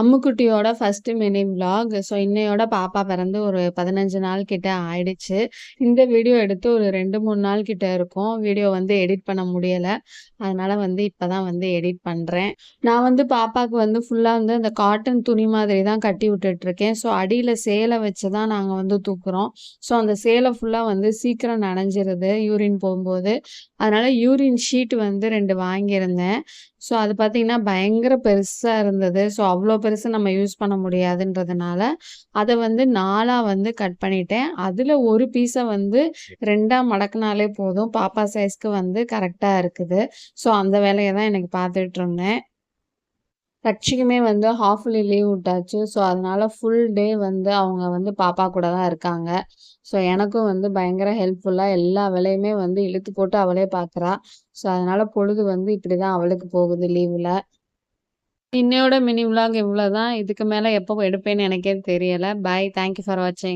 அம்முக்குட்டியோட first mini vlog so இன்னையோட பாப்பா பிறந்து ஒரு பதினஞ்சு நாள் கிட்ட ஆயிடுச்சு. இந்த வீடியோ எடுத்து ஒரு ரெண்டு மூணு நாள் கிட்ட இருக்கும். வீடியோ வந்து எடிட் பண்ண முடியலை. அதனால வந்து இப்போதான் வந்து எடிட் பண்ணுறேன் நான் வந்து பாப்பாவுக்கு வந்து ஃபுல்லாக வந்து அந்த காட்டன் துணி மாதிரி தான் கட்டி விட்டுட்டு இருக்கேன் ஸோ அடியில் சேலை வச்சு தான் நாங்கள் வந்து தூக்குறோம். ஸோ அந்த சேலை ஃபுல்லாக வந்து சீக்கிரம் நனைஞ்சிருது யூரின் போகும்போது. அதனால யூரின் ஷீட் வந்து ரெண்டு வாங்கியிருந்தேன். ஸோ அது பார்த்தீங்கன்னா பயங்கர பெருசாக இருந்தது. ஸோ அவ்வளோ பெருசு நம்ம யூஸ் பண்ண முடியாதுன்றதுனால அதை வந்து நாலாக வந்து கட் பண்ணிட்டேன். அதில் ஒரு பீஸை வந்து ரெண்டாக மடக்குனாலே போதும். பாப்பா சைஸ்க்கு வந்து கரெக்டாக இருக்குது. ஸோ அந்த வேலையை தான் எனக்கு பார்த்துட்டு இருந்தேன் ரட்சிக்குமே வந்து ஹாஃப்லி லீவ் விட்டாச்சு. ஸோ அதனால ஃபுல் டே வந்து அவங்க வந்து பாப்பா கூட தான் இருக்காங்க. ஸோ எனக்கும் வந்து பயங்கர ஹெல்ப்ஃபுல்லாக எல்லா வேலையுமே வந்து இழுத்து போட்டு அவளே பார்க்குறா ஸோ அதனால பொழுது வந்து இப்படி தான் அவளுக்கு போகுது லீவில் இன்னையோட மினி விலாக் இவ்வளோ தான் இதுக்கு மேலே எப்போ எடுப்பேன்னு எனக்கே தெரியலை. பாய் தேங்க்யூ ஃபார் வாட்சிங்